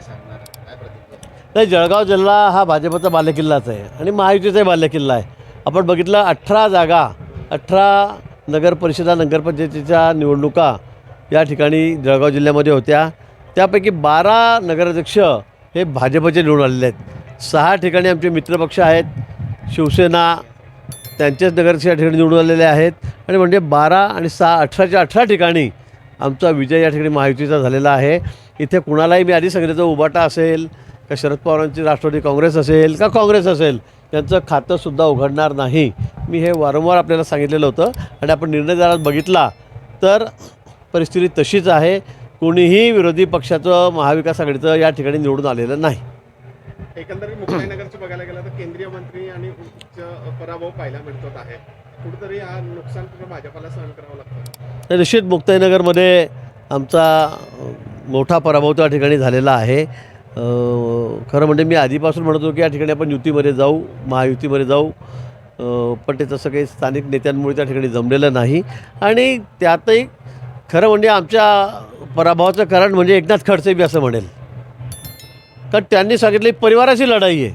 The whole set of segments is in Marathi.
काय सांगणार? काय प्रतिक्रिया? नाही जळगाव जिल्हा हा भाजपचा बालेकिल्लाच आहे आणि महायुतीचाही बालेकिल्ला आहे. आपण बघितलं अठरा जागा अठरा नगरपरिषदा नगरपंचायतीच्या निवडणुका या ठिकाणी जळगाव जिल्ह्यामध्ये होत्या. त्यापैकी बारा नगराध्यक्ष हे भाजपचे निवडून आलेले आहेत. सहा ठिकाणी आमचे मित्रपक्ष आहेत. शिवसेना त्यांचेच नगराध्यक्ष या ठिकाणी निवडून आलेले आहेत. आणि म्हणजे बारा आणि सहा अठराच्या अठरा ठिकाणी आमचा विजय या ठिकाणी महायुतीचा झालेला आहे. इथे कुणालाही मी आधी सांगितलं उबाटा असेल का शरद पवारांची राष्ट्रवादी काँग्रेस असेल का काँग्रेस असेल यांचं खातंसुद्धा उघडणार नाही. मी हे वारंवार आपल्याला सांगितलेलं होतं आणि आपण निर्णय जर बघितला तर परिस्थिती तशीच आहे. कोणीही विरोधी पक्षाचं महाविकास आघाडीचं या ठिकाणी निवडून आलेलं नाही. एकंदरीत मुक्ताईनगरचं बघायला गेलं तर केंद्रीय मंत्री आणि उच्च पराभव पाहायला मिळतो आहे. कुठेतरी हा नुकसान भाजपाला सहन करावं लागतं? निश्चित मुक्ताईनगरमध्ये आमचा मोठा पराभव त्या ठिकाणी झालेला आहे. खरं म्हणजे मी आधीपासून म्हणत होतो की या ठिकाणी आपण युतीमध्ये जाऊ महायुतीमध्ये जाऊ. पण ते तसं काही स्थानिक नेत्यांमुळे त्या ठिकाणी जमलेलं नाही. आणि त्यातही खरं म्हणजे आमच्या पराभवाचं कारण म्हणजे एकनाथ खडसे बी असं म्हणेल. कारण त्यांनी सांगितले परिवाराची लढाई आहे.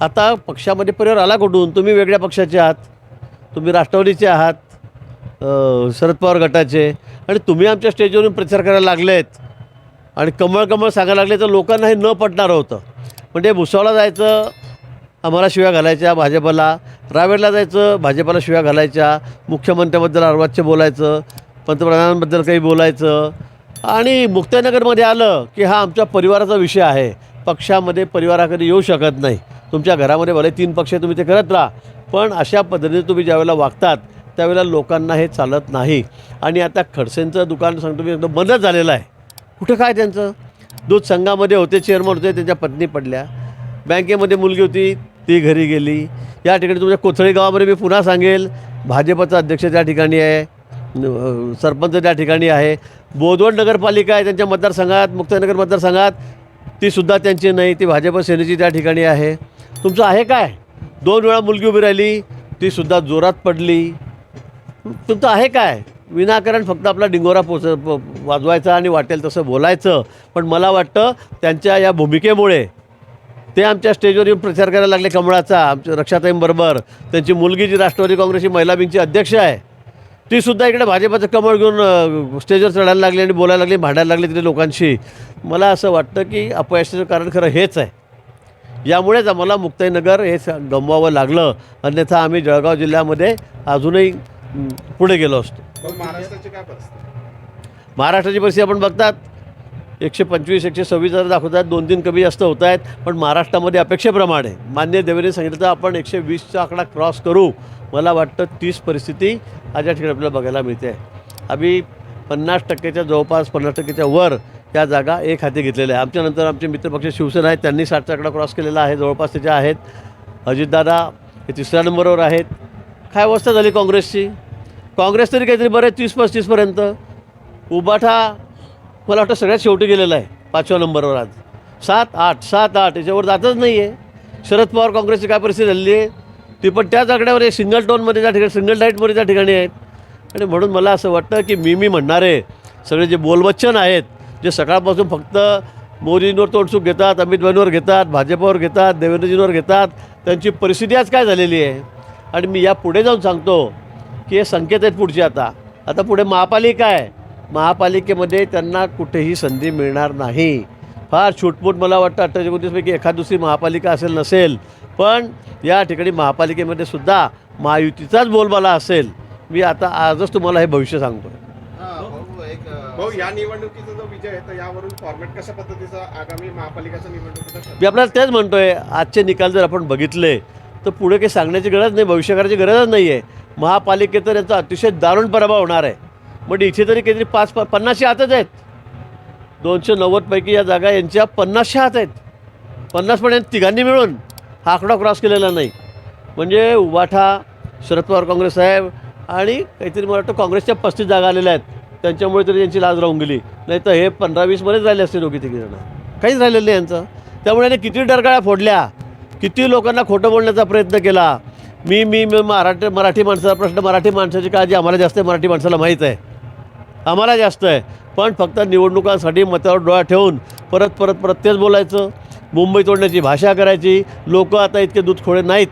आता पक्षामध्ये परिवार आला कुठून? तुम्ही वेगळ्या पक्षाचे आहात. तुम्ही राष्ट्रवादीचे आहात. शरद पवार गटाचे. आणि तुम्ही आमच्या स्टेजवरून प्रचार करायला लागलेत. आणि कमळ कमळ सांगायला लागले तर लोकांना हे न पटणार होतं. म्हणजे भुसावळला जायचं आम्हाला शिव्या घालायच्या भाजपला. रावेरला जायचं भाजपला शिव्या घालायच्या. मुख्यमंत्र्याबद्दल अर्वाच्य बोलायचं पंतप्रधानांबद्दल काही बोलायचं. आणि मुक्ताईनगरमध्ये आलं की हा आमच्या परिवाराचा विषय आहे. पक्षामध्ये परिवाराकडे येऊ शकत नाही. तुमच्या घरामध्ये भले तीन पक्ष तुम्ही ते करत राहा. पण अशा पद्धतीने तुम्ही ज्यावेळेला वागतात त्यावेळेला लोकांना हे चालत नाही. आणि आता खडसेंचं दुकान सांगतो मी एकदम बंदच झालेलं आहे. कुठं काय त्यांचं? दूध संघामध्ये होते चेअरमन होते त्यांच्या पत्नी पडल्या. बँकेमध्ये मुलगी होती ती घरी गेली. या ठिकाणी तुमच्या कोथळी गावामध्ये मी पुन्हा सांगेल भाजपचा अध्यक्ष त्या ठिकाणी आहे सरपंच त्या ठिकाणी आहे. बोदवड नगरपालिका आहे त्यांच्या मतदारसंघात मुक्तनगर मतदारसंघात. तीसुद्धा त्यांची नाही ती भाजप सेनेची त्या ठिकाणी आहे. तुमचं आहे काय? दोन वेळा मुलगी उभी राहिली तीसुद्धा जोरात पडली. तुमचं आहे काय? विनाकारण फक्त आपला डिंगोरा पोच प- वाजवायचा आणि वाटेल तसं बोलायचं. पण मला वाटतं त्यांच्या या भूमिकेमुळे ते आमच्या स्टेजवर येऊन प्रचार करायला लागले कमळाचा आमच्या रक्षाताईंबरोबर त्यांची मुलगी जी राष्ट्रवादी काँग्रेसची महिला विंगची अध्यक्ष आहे ती सुद्धा इकडे भाजपाचं कमळ घेऊन स्टेजवर चढायला लागली आणि बोलायला लागली भांडायला लागली तिथे लोकांशी. मला असं वाटतं की अपयशाचं कारण खरं हेच आहे. यामुळेच आम्हाला मुक्ताईनगर हे गमवावं लागलं. अन्यथा आम्ही जळगाव जिल्ह्यामध्ये अजूनही पुढे गेलो असतो. पण महाराष्ट्राची काय परिस्थिती? महाराष्ट्राची परिस्थिती आपण बघतात. एकशे पंचवीस एकशे सव्वीस हजार दाखवतात दोन तीन कमी जास्त होत आहेत. पण महाराष्ट्रामध्ये अपेक्षेप्रमाणे मान्य देवेने सांगितलं तर आपण एकशे वीसचा आकडा क्रॉस करू. मला वाटतं तीस परिस्थिती आज या ठिकाणी आपल्याला बघायला मिळते. आम्ही पन्नास टक्क्याच्या जवळपास पन्नास टक्क्याच्या वर त्या जागा एक हाती घेतलेल्या आहे आमच्यानंतर आमचे मित्रपक्ष शिवसेना आहेत. त्यांनी साठचा आकडा क्रॉस केलेला आहे. जवळपास त्याच्या आहेत. अजितदादा हे तिसऱ्या नंबरवर आहेत. काय अवस्था झाली काँग्रेसची? काँग्रेस तरी काहीतरी बरं आहे तीस पस्तीसपर्यंत उबाठा मला वाटतं सगळ्यात शेवटी गेलेला आहे पाचव्या नंबरवर आज. सात आठ सात आठ याच्यावर जातच नाही आहे शरद पवार काँग्रेसची काय परिस्थिती झालेली आहे ती पण त्याच आकड्यावर आहे सिंगल टोनमध्ये त्या ठिकाणी सिंगल डाईटमध्ये त्या ठिकाणी आहेत. आणि म्हणून मला असं वाटतं की मी मी म्हणणारे सगळे जे बोलवच्चन आहेत जे सकाळपासून फक्त मोदींवर तोडसूक घेतात अमित भाईंवर घेतात भाजपावर घेतात देवेंद्रजींवर घेतात त्यांची परिस्थिती आज काय झालेली आहे? आणि मी या पुढे जाऊन सांगतो की हे संकेत आहेत पुढचे आता. आता पुढे महापालिका आहे. महापालिकेमध्ये त्यांना कुठेही संधी मिळणार नाही. फार छूटपूट मला वाटतं अठ्ठावीस एकोणतीसपैकी एखाद दुसरी महापालिका असेल नसेल. पण या ठिकाणी महापालिकेमध्ये सुद्धा महायुतीचाच बोलबाला असेल. मी आता आजच तुम्हाला हे भविष्य सांगतो हा भाऊ एक अ, भाऊ या निवडणुकीचा जो विजय आहे तर यावरून फॉर्मॅट कशा पद्धतीचा आगामी महापालिकेच्या निवडणुकीचा ठरतो? मी आपल्याला तेच म्हणतोय आजचे निकाल जर आपण बघितले तर पुढे काही सांगण्याची गरज नाही भविष्य करायची गरजच नाही आहे महापालिकेत याचा अतिशय दारुण प्रभाव होणार आहे. म्हणजे इथे तरी काहीतरी पाच प पन्नासशे हातच आहेत. दोनशे नव्वदपैकी या जागा यांच्या पन्नासशे हात आहेत. पन्नास पण तिघांनी मिळून हा आकडा क्रॉस केलेला नाही. म्हणजे उबाठा शरद पवार काँग्रेस साहेब आणि काहीतरी मला वाटतं काँग्रेसच्या पस्तीस जागा आलेल्या आहेत. त्यांच्यामुळे तरी यांची लाज राहून गेली. नाही तर हे पंधरा वीसमध्येच राहिले असते दोघी तिघी जण. काहीच राहिलेलं नाही यांचं. त्यामुळे यांनी किती डरकाळ्या फोडल्या. किती लोकांना खोटं बोलण्याचा प्रयत्न केला. मी मी मी मराठी मराठी माणसाचा प्रश्न मराठी माणसाची काळजी आम्हाला जास्त आहे मराठी माणसाला माहीत आहे. आम्हाला जास्त आहे. पण फक्त निवडणुकांसाठी मतावर डोळा ठेवून परत परत परत तेच बोलायचं. मुंबई तोडण्याची भाषा करायची. लोक आता इतके दूधखोळे नाहीत.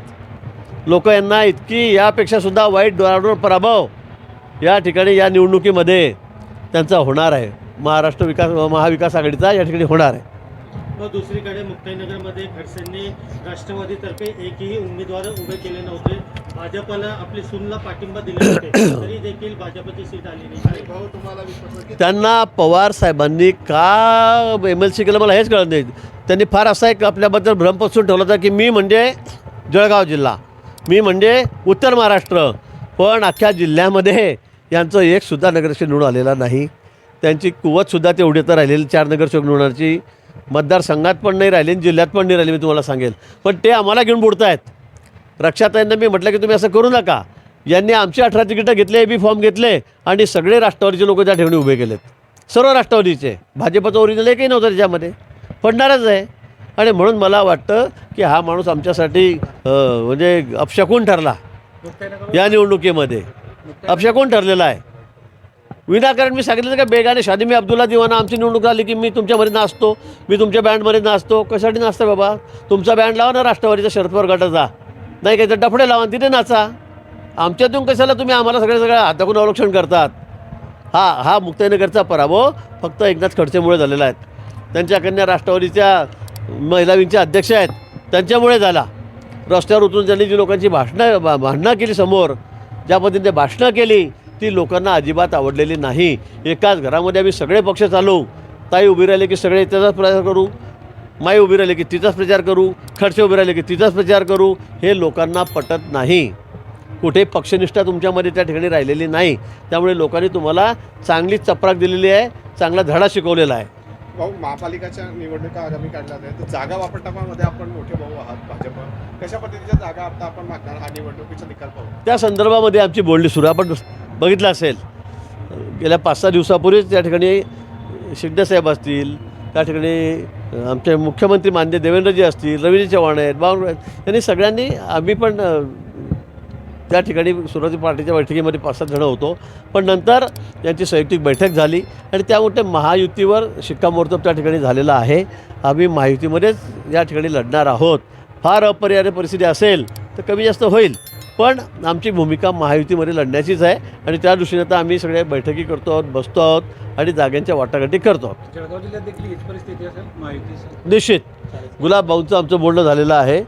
लोक यांना इतकी यापेक्षासुद्धा वाईट दारुण पराभव या ठिकाणी या निवडणुकीमध्ये त्यांचा होणार आहे. महाराष्ट्र विकास महाविकास आघाडीचा या ठिकाणी होणार आहे. व दुसरीकडे मुक्ताईनगरमध्ये खडसेंनी राष्ट्रवादीतर्फे एकही उमेदवार उभे केले नव्हते. भाजपला आपली सूनला पाठिंबा दिले होते. तरी देखील भाजपची सीट आली नाही. आणि भाऊ तुम्हाला विश्वास त्यांना पवार साहेबांनी का एम एल सी केलं मला हेच कळत नाही. त्यांनी फार असा एक आपल्याबद्दल भ्रम पसरून ठेवला होता की मी म्हणजे जळगाव जिल्हा मी म्हणजे उत्तर महाराष्ट्र पण अख्ख्या जिल्ह्यामध्ये यांचं एक सुद्धा नगरसेवक निवडून आलेला नाही. त्यांची कुवतसुद्धा तेवढी तर राहिलेली चार नगरसेवक निवडण्याची मतदारसंघात पण नाही राहिले आणि जिल्ह्यात पण नाही राहिले मी तुम्हाला सांगेल. पण ते आम्हाला घेऊन बुडतायत. रक्षाताईंना मी म्हटलं की तुम्ही असं करू नका. यांनी आमची अठरा तिकीटं घेतले बी फॉर्म घेतले आणि सगळे राष्ट्रवादीचे लोक त्या ठेवणी उभे केलेत. सर्व राष्ट्रवादीचे. भाजपचं ओरिजिनल एकही नव्हतं त्याच्यामध्ये. पडणारच आहे. आणि म्हणून मला वाटतं की हा माणूस आमच्यासाठी म्हणजे अपशकून ठरला या निवडणुकीमध्ये. अपशकून ठरलेला आहे. विनाकारण मी सांगितलं का बेगाने शादी मी अब्दुल्ला दिवाना आमची निवडणूक आली की मी तुमच्यामध्ये नाचतो मी तुमच्या बँडमध्ये नाचतो कशासाठी नाचता बाबा? तुमचा बँड लावा ना राष्ट्रवादीचा शरद पवार गटाचा नाही काही तर डफडे लावा आणि तिथे नाचा. आमच्यातून कशाला तुम्ही आम्हाला सगळे सगळं हाताकून अवलक्षण करतात? हा हा मुक्ताईनगरचा पराभव फक्त एकनाथ खडसेमुळे झालेला आहे. त्यांच्या कन्या राष्ट्रवादीच्या महिला विंगच्या अध्यक्ष आहेत. त्यांच्यामुळे झाला. रस्त्यावर उतरून त्यांनी जी लोकांची भाषणं भांडणं केली समोर ज्या पद्धतीने भाषणं केली ती लोकांना अजिबात आवडलेली नाही. एकाच घरामध्ये आम्ही सगळे पक्ष चालवू ताई उभी राहिले की सगळे त्याचाच प्रचार करू. माई उभी राहिली की तिचाच प्रचार करू. खडसे उभे राहिले की तिचाच प्रचार करू. हे लोकांना पटत नाही. कुठे पक्षनिष्ठा तुमच्यामध्ये त्या ठिकाणी राहिलेली नाही. त्यामुळे लोकांनी तुम्हाला चांगली चपराक दिलेली आहे चांगला धडा शिकवलेला आहे. भाऊ महापालिकाच्या निवडणुका आगामी काढल्या आहेत. तर जागा वापरटामध्ये आपण मोठे भाऊ आहात भाजप. कशा पद्धतीच्या जागा आता आपण मागणार हा निवडणुकीचा निकाल पाहू? त्या संदर्भामध्ये आमची बोलणी सुरू. आपण बघितलं असेल. गेल्या पाच सहा दिवसापूर्वीच त्या ठिकाणी शिंदेसाहेब असतील त्या ठिकाणी आमचे मुख्यमंत्री मान्य देवेंद्रजी असतील रवीजी चव्हाण आहेत बावनकुळे आहेत यांनी सगळ्यांनी आम्ही पण त्या ठिकाणी सुरुवाती पार्टीच्या बैठकीमध्ये पाच सात जणं होतो. पण नंतर यांची संयुक्तिक बैठक झाली आणि त्यामुळे महायुतीवर शिक्कामोर्तब त्या ठिकाणी झालेला आहे. आम्ही महायुतीमध्येच या ठिकाणी लढणार आहोत. फार अपरिहार्य परिस्थिती असेल तर कमी जास्त होईल. पण आमची भूमिका महायुतीमध्ये लढण्याचीच आहे आणि त्या दृष्टीने आता आम्ही सगळे बैठकी करतो आहोत बसतो आहोत आणि जागांच्या वाटाघाटी करतो आहोत. जळगाव जिल्ह्यात देखील हीच परिस्थिती असेल माहिती निश्चित. गुलाबभाऊंचं आमचं बोलणं झालेलं आहे.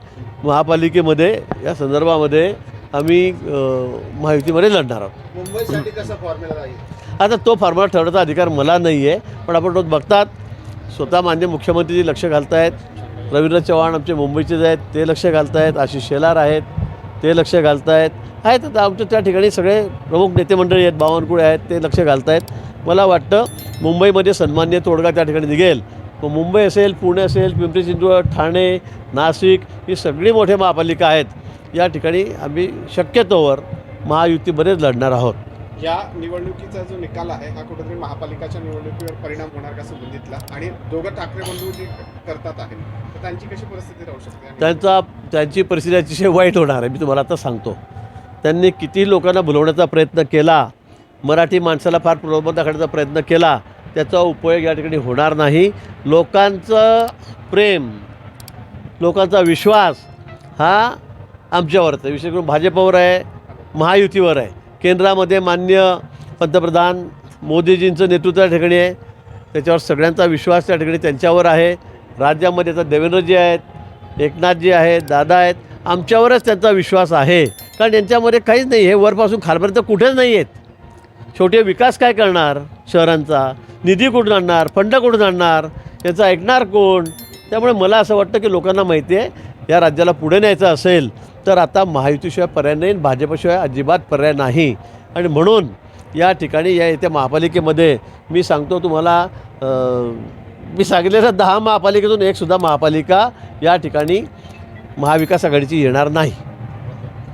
महापालिकेमध्ये या संदर्भामध्ये आम्ही महायुतीमध्ये लढणार आहोत. मुंबईसाठी कसा फॉर्म्युला राहील? आता तो फॉर्म्युला ठरवण्याचा अधिकार मला नाही आहे पण आपण रोज बघतात स्वतः मान्य मुख्यमंत्री जी लक्ष घालतायत रवींद्र चव्हाण आमचे मुंबईचेच आहेत ते लक्ष घालतायत आशिष शेलार आहेत ते लक्ष घालतायत. आहेत आता आमच्या त्या ठिकाणी सगळे प्रमुख नेते मंडळी आहेत बावनकुळे आहेत ते लक्ष घालतायत. मला वाटतं मुंबईमध्ये सन्मान्य तोडगा त्या ठिकाणी निघेल. मग मुंबई असेल पुणे असेल पिंपरी चिंचवड ठाणे नाशिक ही सगळी मोठे महापालिका आहेत. या ठिकाणी आम्ही शक्यतोवर महायुतीमध्येच लढणार आहोत. या निवडणुकीचा जो निकाल आहे हा कुठेतरी महापालिकाच्या निवडणुकीवर परिणाम होणार का संबंधितला? आणि दोघं ठाकरे बंधू जे करतात आहे तर त्यांची कशी परिस्थिती राहू शकते? त्यांचा त्यांची परिस्थिती अतिशय वाईट होणार आहे मी तुम्हाला आता सांगतो. त्यांनी किती लोकांना भुलवण्याचा प्रयत्न केला मराठी माणसाला फार प्रलोभन दाखवण्याचा प्रयत्न केला त्याचा उपयोग या ठिकाणी होणार नाही. लोकांचं प्रेम लोकांचा विश्वास हा आमच्यावरच आहे. विशेष करून भाजपवर आहे महायुतीवर आहे. केंद्रामध्ये मान्य पंतप्रधान मोदीजींचं नेतृत्व त्या ठिकाणी आहे. त्याच्यावर सगळ्यांचा विश्वास त्या ठिकाणी त्यांच्यावर आहे. राज्यामध्ये आता देवेंद्रजी आहेत एकनाथजी आहेत दादा आहेत. आमच्यावरच त्यांचा विश्वास आहे. कारण यांच्यामध्ये काहीच नाही. हे वरपासून खालपर्यंत कुठेच नाही आहेत. छोटे विकास काय करणार? शहरांचा. निधी कुठून आणणार? फंड कुठून आणणार? याचं ऐकणार कोण? त्यामुळे मला असं वाटतं की लोकांना माहिती आहे या राज्याला पुढे न्यायचं असेल तर आता महायुतीशिवाय पर्याय नाही भाजपशिवाय अजिबात पर्याय नाही. आणि म्हणून या ठिकाणी या येत्या महापालिकेमध्ये मी सांगतो तुम्हाला मी सांगितलेलं दहा महापालिकेतून एकसुद्धा महापालिका या ठिकाणी महाविकास आघाडीची येणार नाही.